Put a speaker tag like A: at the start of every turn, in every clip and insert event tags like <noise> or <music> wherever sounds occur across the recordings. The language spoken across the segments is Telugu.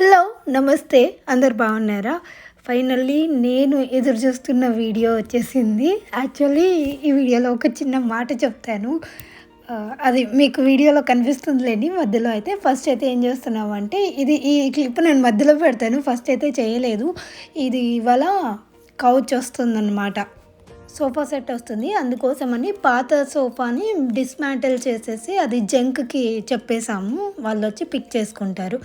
A: హలో నమస్తే. అందరు బాగున్నారా? ఫైనల్లీ నేను ఎదురు చూస్తున్న వీడియో వచ్చేసింది. యాక్చువల్లీ ఈ వీడియోలో ఒక చిన్న మాట చెప్తాను. అది మీకు వీడియోలో కనిపిస్తుందిలేండి. మధ్యలో అయితే ఫస్ట్ అయితే ఏం చేస్తున్నాము అంటే ఇది ఈ క్లిప్ నేను మధ్యలో పెడతాను. ఫస్ట్ అయితే చేయలేదు. ఇది ఇవాళ కౌచ్ వస్తుందన్నమాట. సోఫా సెట్ వస్తుంది. అందుకోసమని పాత సోఫాని డిస్మాంటిల్ చేసేసి అది జంక్కి చెప్పేసాము వాళ్ళు వచ్చి పిక్ చేసుకుంటారు.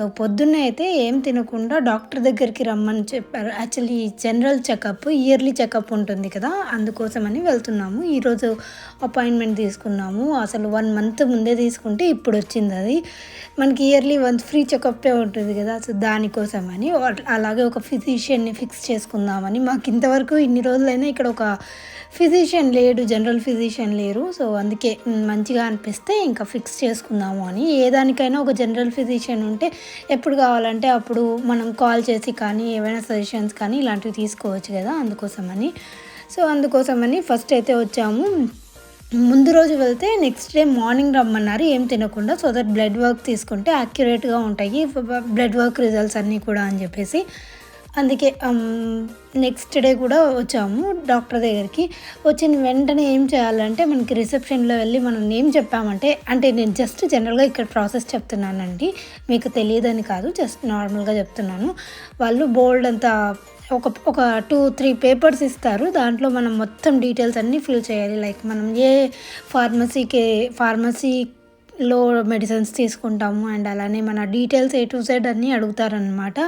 A: సో పొద్దున్న అయితే ఏం తినకుండా డాక్టర్ దగ్గరికి రమ్మని చెప్పారు. Actually general checkup yearly checkup ఉంటుంది కదా అందుకోసమని వెళ్తున్నాము. ఈరోజు అపాయింట్మెంట్ తీసుకున్నాము. అసలు వన్ మంత్ ముందే తీసుకుంటే ఇప్పుడు వచ్చింది అది. మనకి ఇయర్లీ వన్ ఫ్రీ చెకప్పే ఉంటుంది కదా సో దానికోసమని అలాగే ఒక ఫిజిషియన్ని ఫిక్స్ చేసుకుందామని. మాకు ఇంతవరకు ఇన్ని రోజులైనా ఇక్కడ ఒక ఫిజిషియన్ లేడు జనరల్ ఫిజిషియన్ లేరు. సో అందుకే మంచిగా అనిపిస్తే ఇంకా ఫిక్స్ చేసుకుందాము అని. ఏ దానికైనా ఒక జనరల్ ఫిజిషియన్ ఉంటే ఎప్పుడు కావాలంటే అప్పుడు మనం కాల్ చేసి కానీ ఏవైనా సజెషన్స్ కానీ ఇలాంటివి తీసుకోవచ్చు కదా అందుకోసమని. సో అందుకోసమని ఫస్ట్ అయితే వచ్చాము. ముందు రోజు వెళ్తే నెక్స్ట్ డే మార్నింగ్ రమ్మన్నారు ఏం తినకుండా సో దట్ బ్లడ్ వర్క్ తీసుకుంటే యాక్యురేట్గా ఉంటాయి బ్లడ్ వర్క్ రిజల్ట్స్ అన్నీ కూడా అని చెప్పేసి. అందుకే um, నెక్స్ట్ డే కూడా వచ్చాము డాక్టర్ దగ్గరికి. వచ్చిన వెంటనే ఏం చేయాలంటే మనకి రిసెప్షన్లో వెళ్ళి మనం ఏం చెప్పామంటే అంటే నేను జస్ట్ జనరల్గా ఇక్కడ ప్రాసెస్ చెప్తున్నానండి. మీకు తెలియదని కాదు జస్ట్ నార్మల్గా చెప్తున్నాను. వాళ్ళు బోల్డ్ అంతా ఒక ఒక టూ త్రీ పేపర్స్ ఇస్తారు. దాంట్లో మనం మొత్తం డీటెయిల్స్ అన్నీ ఫిల్ చేయాలి. లైక్ మనం ఏ ఫార్మసీకి ఫార్మసీ లో మెడిసిన్స్ తీసుకుంటాము అండ్ అలానే మన డీటెయిల్స్ ఏ టు జెడ్ అన్నీ అడుగుతారనమాట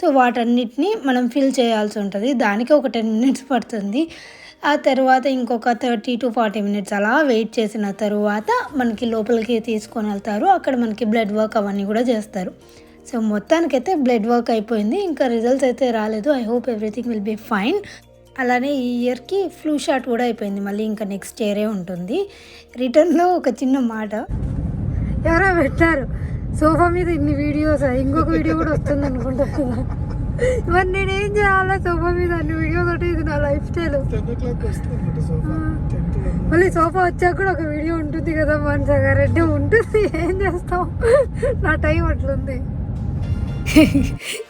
A: సో వాటన్నిటిని మనం ఫిల్ చేయాల్సి ఉంటుంది. దానికి ఒక టెన్ మినిట్స్ పడుతుంది. ఆ తర్వాత ఇంకొక థర్టీ టు ఫార్టీ మినిట్స్ అలా వెయిట్ చేసిన తరువాత మనకి లోపలికి తీసుకొని వెళ్తారు. అక్కడ మనకి బ్లడ్ వర్క్ అవన్నీ కూడా చేస్తారు. సో మొత్తానికైతే బ్లడ్ వర్క్ అయిపోయింది. ఇంకా రిజల్ట్స్ అయితే రాలేదు. I hope everything will be fine. అలానే ఈ ఇయర్కి ఫ్లూ షాట్ కూడా అయిపోయింది. మళ్ళీ ఇంకా నెక్స్ట్ ఇయరే ఉంటుంది. రిటర్న్లో ఒక చిన్న మాట. ఎవరో పెట్టారు. సోఫా మీద ఇన్ని వీడియోస్ ఇంకొక వీడియో కూడా వస్తుంది అనుకుంటున్నా మరి నేనేం చేయాలా సోఫా మీద అన్ని వీడియోస్ అంటే ఇది నా లైఫ్ స్టైల్ మళ్ళీ సోఫా వచ్చాక కూడా ఒక వీడియో ఉంటుంది కదా మనసగా రెడ్డి ఉంటుంది ఏం చేస్తాం? నా టైం అట్లుంది.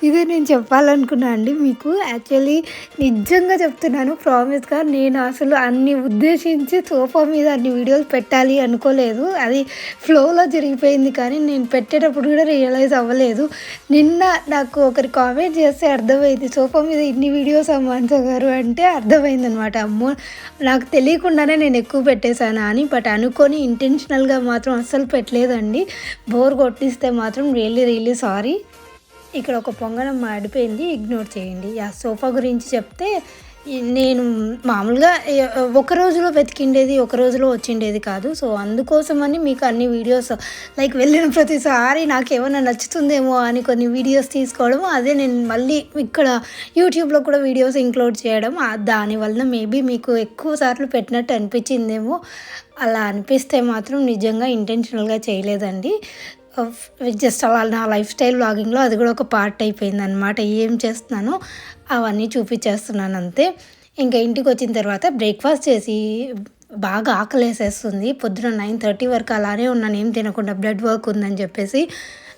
A: ఇదే నేను చెప్పాలనుకున్నా అండి మీకు. యాక్చువల్లీ నిజంగా చెప్తున్నాను ప్రామిస్గా నేను అసలు అన్ని ఉద్దేశించి సోఫా మీద అన్ని వీడియోలు పెట్టాలి అనుకోలేదు. అది ఫ్లోలో జరిగిపోయింది కానీ నేను పెట్టేటప్పుడు కూడా రియలైజ్ అవ్వలేదు. నిన్న నాకు ఒకరి కామెంట్ చేస్తే అర్థమైంది సోఫా మీద ఇన్ని వీడియోస్ అమ్మాన్స గారు? అంటే అర్థమైంది అనమాట అమ్మో నాకు తెలియకుండానే నేను ఎక్కువ పెట్టేశాను? అని బట్ అనుకొని ఇంటెన్షనల్గా మాత్రం అస్సలు పెట్టలేదండి. బోర్ కొట్టిస్తే మాత్రం రియల్లీ రియల్లీ సారీ ఇక్కడ ఒక పొంగనం మాడిపోయింది ఇగ్నోర్ చేయండి. ఆ సోఫా గురించి చెప్తే నేను మామూలుగా ఒక రోజులో వెతికిండేది ఒక రోజులో వచ్చిండేది కాదు. సో అందుకోసమని మీకు అన్ని వీడియోస్ లైక్ వెళ్ళిన ప్రతిసారి నాకు ఏమైనా నచ్చుతుందేమో అని కొన్ని వీడియోస్ తీసుకోవడం అదే నేను మళ్ళీ ఇక్కడ యూట్యూబ్లో కూడా వీడియోస్ ఇంక్లూడ్ చేయడం దానివల్ల మేబీ మీకు ఎక్కువ సార్లు పెట్టినట్టు అనిపించిందేమో అలా అనిపిస్తే మాత్రం నిజంగా ఇంటెన్షనల్గా చేయలేదండి. జస్ట్ అలా నా లైఫ్ స్టైల్ వ్లాగింగ్లో అది కూడా ఒక పార్ట్ అయిపోయింది అనమాట ఏం చేస్తున్నానో అవన్నీ చూపించేస్తున్నాను అంతే. ఇంకా ఇంటికి వచ్చిన తర్వాత బ్రేక్ఫాస్ట్ చేసి బాగా ఆకలేసేస్తుంది. పొద్దున నైన్ థర్టీ వరకు అలానే ఉన్నాను. ఏం తినకుండా బ్లడ్ వర్క్ ఉందని చెప్పేసి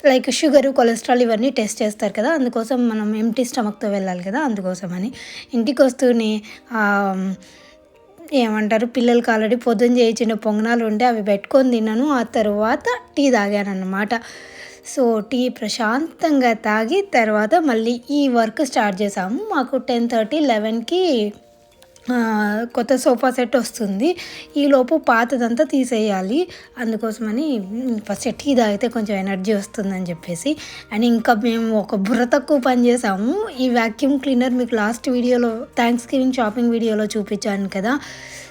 A: లైక్ షుగర్ కొలెస్ట్రాల్ ఇవన్నీ టెస్ట్ చేస్తారు కదా. అందుకోసం మనం ఎంటీ స్టమక్తో వెళ్ళాలి కదా. అందుకోసమని ఇంటికి వస్తూనే ఏమంటారు? పిల్లలకి ఆల్రెడీ పొద్దున్న చేయించిన పొంగనాలు ఉంటే అవి పెట్టుకొని తిన్నాను. ఆ తర్వాత టీ తాగాను అన్నమాట సో టీ ప్రశాంతంగా తాగి తర్వాత మళ్ళీ ఈ వర్క్ స్టార్ట్ చేసాము. మాకు టెన్ థర్టీ లెవెన్కి కొత్త సోఫా సెట్ వస్తుంది. ఈలోపు పాతదంతా తీసేయాలి. అందుకోసమని ఫస్ట్ టీ తాగితే కొంచెం ఎనర్జీ వస్తుందని చెప్పేసి. అండ్ ఇంకా మేము ఒక బుర్ర తక్కువ పని చేసాము. ఈ వ్యాక్యూమ్ క్లీనర్ మీకు లాస్ట్ వీడియోలో థ్యాంక్స్ గివింగ్ షాపింగ్ వీడియోలో చూపించాను కదా.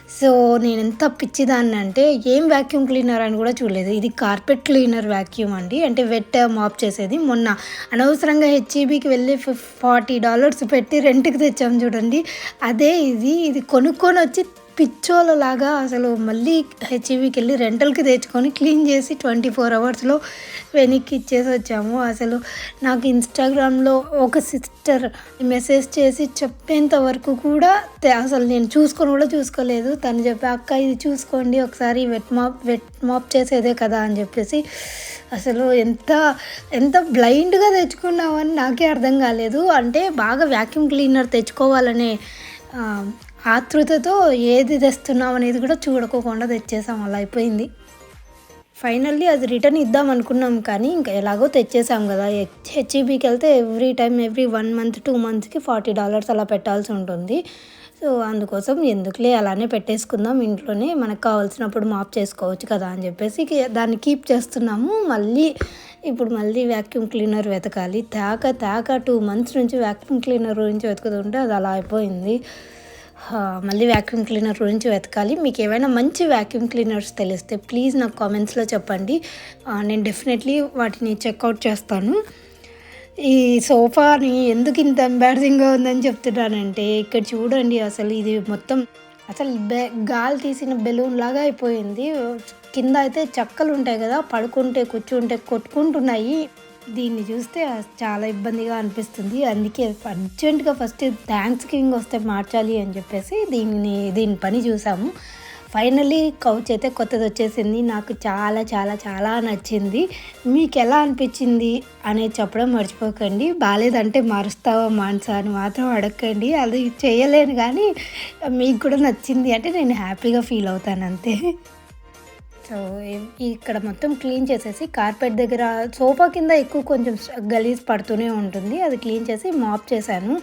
A: సో నేను ఎంత పిచ్చిదాన్ని అంటే ఏం వ్యాక్యూమ్ క్లీనర్ అని కూడా చూడలేదు. ఇది కార్పెట్ క్లీనర్ వ్యాక్యూమ్ అండి. అంటే వెట్ మాప్ చేసేది. మొన్న అనవసరంగా హెచ్ఈబికి వెళ్ళి ఫార్టీ డాలర్స్ పెట్టి రెంట్కి తెచ్చాం చూడండి. అదే ఇది. ఇది కొనుక్కొని వచ్చి పిచ్చోళ్ళలాగా అసలు మళ్ళీ హెచ్ఈవికి వెళ్ళి రెంటల్కి తెచ్చుకొని క్లీన్ చేసి ట్వంటీ ఫోర్ అవర్స్లో వెనక్కి ఇచ్చేసి వచ్చాము. అసలు నాకు ఇన్స్టాగ్రామ్లో ఒక సిస్టర్ మెసేజ్ చేసి చెప్పేంత వరకు కూడా అసలు నేను చూసుకొని కూడా చూసుకోలేదు. తను చెప్పి అక్క ఇది చూసుకోండి ఒకసారి వెట్ మాప్ వెట్ మాప్ చేసేదే కదా అని చెప్పేసి అసలు ఎంత ఎంత బ్లైండ్గా తెచ్చుకున్నామని నాకే అర్థం కాలేదు. అంటే బాగా వ్యాక్యూమ్ క్లీనర్ తెచ్చుకోవాలనే ఆతృతతో ఏది తెస్తున్నాం అనేది కూడా చూడకోకుండా తెచ్చేసాం అలా అయిపోయింది. ఫైనల్లీ అది రిటర్న్ ఇద్దాం అనుకున్నాం కానీ ఇంకా ఎలాగో తెచ్చేసాం కదా. హెచ్ఈబీకి వెళ్తే every time every one month two మంత్స్కి ఫార్టీ డాలర్స్ అలా పెట్టాల్సి ఉంటుంది. సో అందుకోసం ఎందుకులే అలానే పెట్టేసుకుందాం ఇంట్లోనే మనకు కావాల్సినప్పుడు మాప్ చేసుకోవచ్చు కదా అని చెప్పేసి దాన్ని కీప్ చేస్తున్నాము. మళ్ళీ ఇప్పుడు మళ్ళీ వ్యాక్యూమ్ క్లీనర్ వెతకాలి. తేక తేక టూ మంత్స్ నుంచి వ్యాక్యూమ్ క్లీనర్ గురించి వెతుకుతుంటే అది అలా అయిపోయింది. మళ్ళీ వ్యాక్యూమ్ క్లీనర్ గురించి వెతకాలి. మీకు ఏమైనా మంచి వ్యాక్యూమ్ క్లీనర్స్ తెలిస్తే ప్లీజ్ నాకు కామెంట్స్లో చెప్పండి. నేను డెఫినెట్లీ వాటిని చెక్అవుట్ చేస్తాను. ఈ సోఫాని ఎందుకు ఇంత ఎంబారసింగ్గా ఉందని చెప్తున్నానంటే ఇక్కడ చూడండి అసలు ఇది మొత్తం అసలు బె గాలి తీసిన బెలూన్ లాగా అయిపోయింది. కింద అయితే చెక్కలు ఉంటాయి కదా పడుకుంటే కూర్చుంటే కొట్టుకుంటున్నాయి. దీన్ని చూస్తే చాలా ఇబ్బందిగా అనిపిస్తుంది. అందుకే అర్జెంటుగా ఫస్ట్ థ్యాంక్స్ గివింగ్ వస్తే మార్చాలి అని చెప్పేసి దీన్ని దీని పని చూసాము. ఫైనల్లీ కౌచ్ అయితే కొత్తది వచ్చేసింది. నాకు చాలా చాలా చాలా నచ్చింది. మీకు ఎలా అనిపించింది అనేది చెప్పడం మర్చిపోకండి. బాగాలేదంటే మారుస్తావా మాన్సా అని మాత్రం అడగండి అది చేయలేను కానీ మీకు కూడా నచ్చింది అంటే నేను హ్యాపీగా ఫీల్ అవుతాను అంతే. సో ఇక్కడ మొత్తం క్లీన్ చేసేసి కార్పెట్ దగ్గర సోఫా కింద ఎక్కువ కొంచెం గలీజ్ పడుతూనే ఉంటుంది. అది క్లీన్ చేసి మాప్ చేశాను.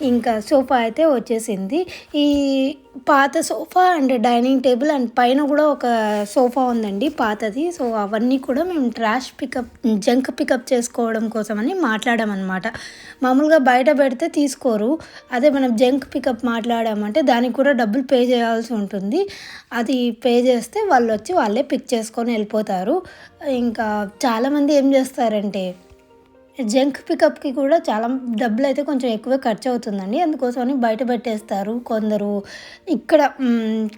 A: ఇంకా సోఫా అయితే వచ్చేసింది. ఈ పాత sofa and dining table and పైన కూడా ఒక సోఫా ఉందండి పాతది. సో అవన్నీ కూడా మేము ట్రాష్ పికప్ జంక్ పికప్ చేసుకోవడం కోసమని మాట్లాడామన్నమాట. మామూలుగా బయట పెడితే తీసుకోరు. అదే మనం జంక్ పికప్ మాట్లాడామంటే దానికి కూడా డబ్బులు పే చేయాల్సి ఉంటుంది. అది పే చేస్తే వాళ్ళు వచ్చి వాళ్ళే పిక్ చేసుకొని వెళ్ళిపోతారు. ఇంకా చాలామంది ఏం చేస్తారంటే జంక్ పికప్కి కూడా చాలా డబ్బులు అయితే కొంచెం ఎక్కువ ఖర్చు అవుతుందండి అందుకోసమని బయట పెట్టేస్తారు. కొందరు ఇక్కడ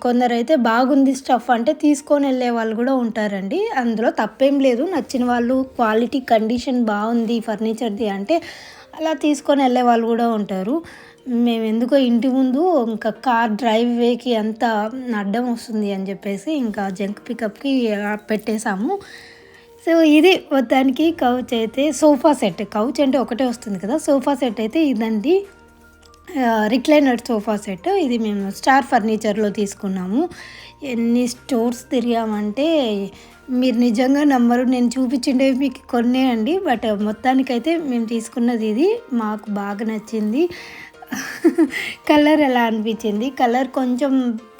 A: కొందరు అయితే బాగుంది స్టఫ్ అంటే తీసుకొని వెళ్ళే వాళ్ళు కూడా ఉంటారండి. అందులో తప్పేం లేదు. నచ్చిన వాళ్ళు క్వాలిటీ కండిషన్ బాగుంది ఫర్నిచర్ది అంటే అలా తీసుకొని వెళ్ళే వాళ్ళు కూడా ఉంటారు. మేము ఎందుకో ఇంటి ముందు ఇంకా కార్ డ్రైవ్ వేకి అంత అడ్డం వస్తుంది అని చెప్పేసి ఇంకా జంక్ పికప్కి పెట్టేశాము. సో ఇది మొత్తానికి కౌచ్ అయితే సోఫా సెట్. కౌచ్ అంటే ఒకటే వస్తుంది కదా సోఫా సెట్ అయితే ఇదండి. Recliner sofa set. ఇది మేము స్టార్ ఫర్నిచర్లో తీసుకున్నాము. ఎన్ని స్టోర్స్ తిరిగామంటే మీరు నిజంగా నమ్మరు నేను చూపించిండేవి మీకు కొన్నే అండి బట్ మొత్తానికైతే మేము తీసుకున్నది ఇది. మాకు బాగా నచ్చింది. <laughs> కలర్ ఎలా అనిపించింది? కలర్ కొంచెం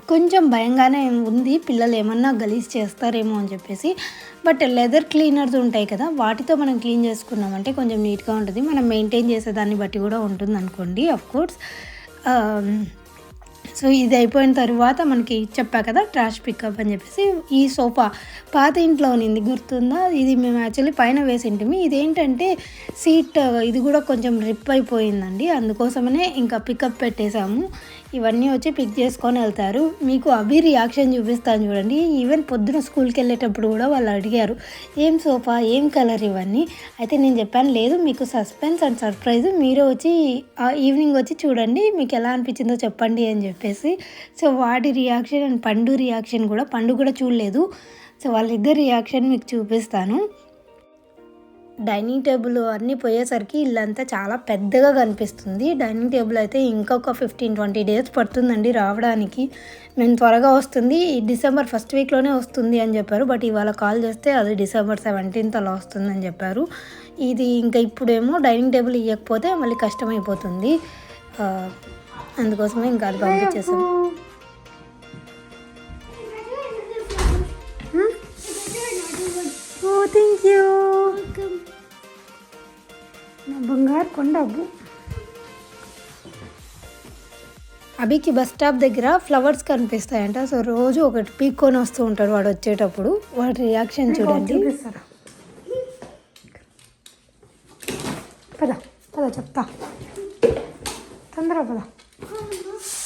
A: కొంచెం భయంగానే ఉంది పిల్లలు ఏమన్నా గలీజ్ చేస్తారేమో అని చెప్పేసి. బట్ లెదర్ క్లీనర్స్ ఉంటాయి కదా వాటితో మనం క్లీన్ చేసుకున్నామంటే కొంచెం నీట్గా ఉంటుంది. మనం మెయింటైన్ చేసేదాన్ని బట్టి కూడా ఉంటుంది అనుకోండి కోర్స్ సో ఇది అయిపోయిన తర్వాత మనకి చెప్పా కదా ట్రాష్ పికప్ అని చెప్పేసి ఈ సోఫా పాత ఇంట్లో ఉన్నింది గుర్తుందా? ఇది మేము యాక్చువల్లీ పైన వేసింటిమి. ఇదేంటంటే సీట్ ఇది కూడా కొంచెం రిప్ అయిపోయిందండి. అందుకోసమనే ఇంకా పికప్ పెట్టేశాము. ఇవన్నీ వచ్చి పిక్ చేసుకొని వెళ్తారు. మీకు అభి రియాక్షన్ చూపిస్తాను చూడండి. ఈవెన్ పొద్దున స్కూల్కి వెళ్ళేటప్పుడు కూడా వాళ్ళు అడిగారు ఏం సోఫా? ఏం కలర్ ఇవన్నీ? అయితే నేను చెప్పాను లేదు మీకు సస్పెన్స్ అండ్ సర్ప్రైజ్ మీరు వచ్చి ఈవినింగ్ వచ్చి చూడండి మీకు ఎలా అనిపించిందో చెప్పండి అని చెప్పి. చెప్పేసి సో వాడి రియాక్షన్ అండ్ పండు రియాక్షన్ కూడా పండు కూడా చూడలేదు. సో వాళ్ళిద్దరు రియాక్షన్ మీకు చూపిస్తాను. డైనింగ్ టేబుల్ అన్నీ పోయేసరికి ఇల్లంతా చాలా పెద్దగా కనిపిస్తుంది. డైనింగ్ టేబుల్ అయితే ఇంకొక ఫిఫ్టీన్ ట్వంటీ డేస్ పడుతుందండి రావడానికి. మేము త్వరగా వస్తుంది. ఈ డిసెంబర్ ఫస్ట్ వీక్లోనే వస్తుంది అని చెప్పారు. బట్ ఇవాళ కాల్ చేస్తే అది డిసెంబర్ సెవెంటీన్త్ అలా వస్తుందని చెప్పారు. ఇది ఇంకా ఇప్పుడేమో డైనింగ్ టేబుల్ ఇవ్వకపోతే మళ్ళీ కష్టమైపోతుంది. అందుకోసమే ఇంకా అది పంపించేసాం ఓ థ్యాంక్ యూ నా బంగారు కొండ అబ్బు. అభికి బస్ స్టాప్ దగ్గర ఫ్లవర్స్ కనిపిస్తాయంట. సో రోజు ఒకటి పీక్కొని వస్తూ ఉంటాడు వాడు వచ్చేటప్పుడు. వాడి రియాక్షన్ చూడండి. పద పద చెప్తా. తొందరగా పద.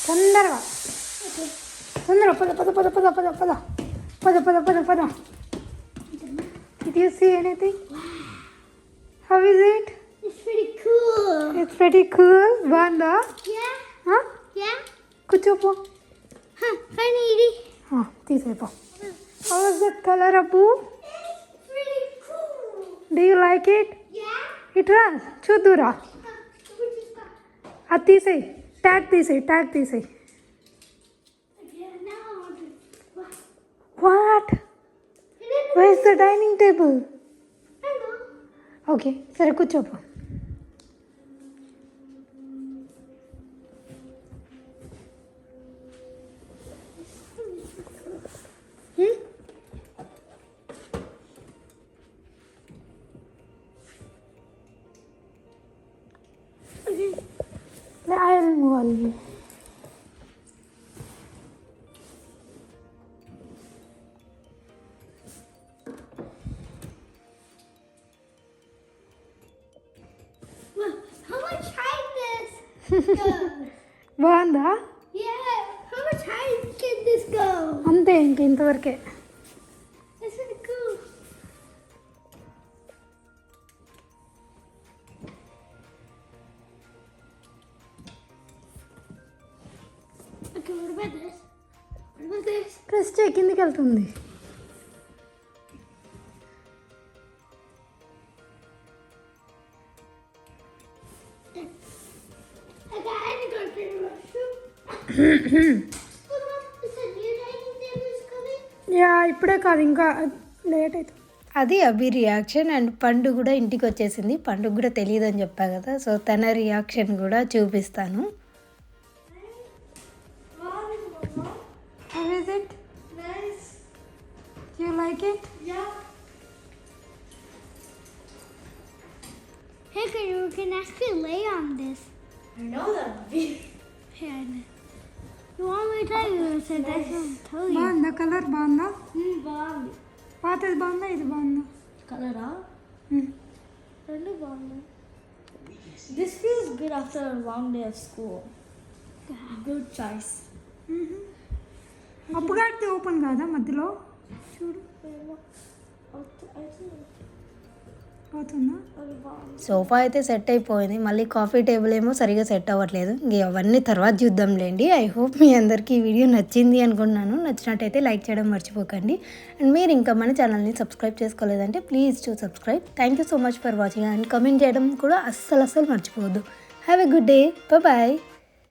A: తొందరగా తొందర పద పద పద పద పద పద పద పద పద పద Did you see anything? How is it?
B: It's pretty cool.
A: It's pretty cool. బాగుందా
B: Yeah?
A: Huh?
B: Yeah?
A: కూర్చోపో
B: Huh, funny Edie.
A: తీసేపో How is that color, Abu?
B: It's pretty cool.
A: Do you like it?
B: Yeah?
A: ఇట్రా చూద్దురా
B: Huh, what is that?
A: అది తీసేయి ట్యాగ్ తీసేయి ట్యాగ్ తీసేయి
B: Okay, now I want to.
A: What was the dining table
B: I know.
A: Okay సరే కూర్చోపో బాగుందా అంతే ఇంక ఇంతవరకే ప్రెస్ కిందికి వెళ్తుంది యా ఇప్పుడే కాదు ఇంకా లేట్ అవుతుంది అది అభి రియాక్షన్ అండ్ పండు కూడా ఇంటికి వచ్చేసింది. పండుగ కూడా తెలియదు అని చెప్పాను కదా సో తన రియాక్షన్ కూడా చూపిస్తాను. బాగుందా కలర్ బాగుందా
B: బాగుంది
A: పాతది బాగుందా ఇది బాగుందా కలరా
B: రెండు బాగున్నాయి
C: this feels good after long day of school good choice
A: అప్పుడు ఓపెన్ కాదా మధ్యలో? చూడు అవుతుందా సోఫా అయితే సెట్ అయిపోయింది. మళ్ళీ కాఫీ టేబుల్ ఏమో సరిగా సెట్ అవ్వట్లేదు. ఇంక అవన్నీ తర్వాత చూద్దాంలేండి ఐ హోప్ మీ అందరికీ ఈ వీడియో నచ్చింది అనుకుంటున్నాను. నచ్చినట్టయితే లైక్ చేయడం మర్చిపోకండి. అండ్ మీరు ఇంకా మన ఛానల్ని subscribe చేసుకోలేదంటే please to subscribe. Thank you so much for watching and comment చేయడం కూడా అస్సలు అస్సలు మర్చిపోవద్దు. Have a good day bye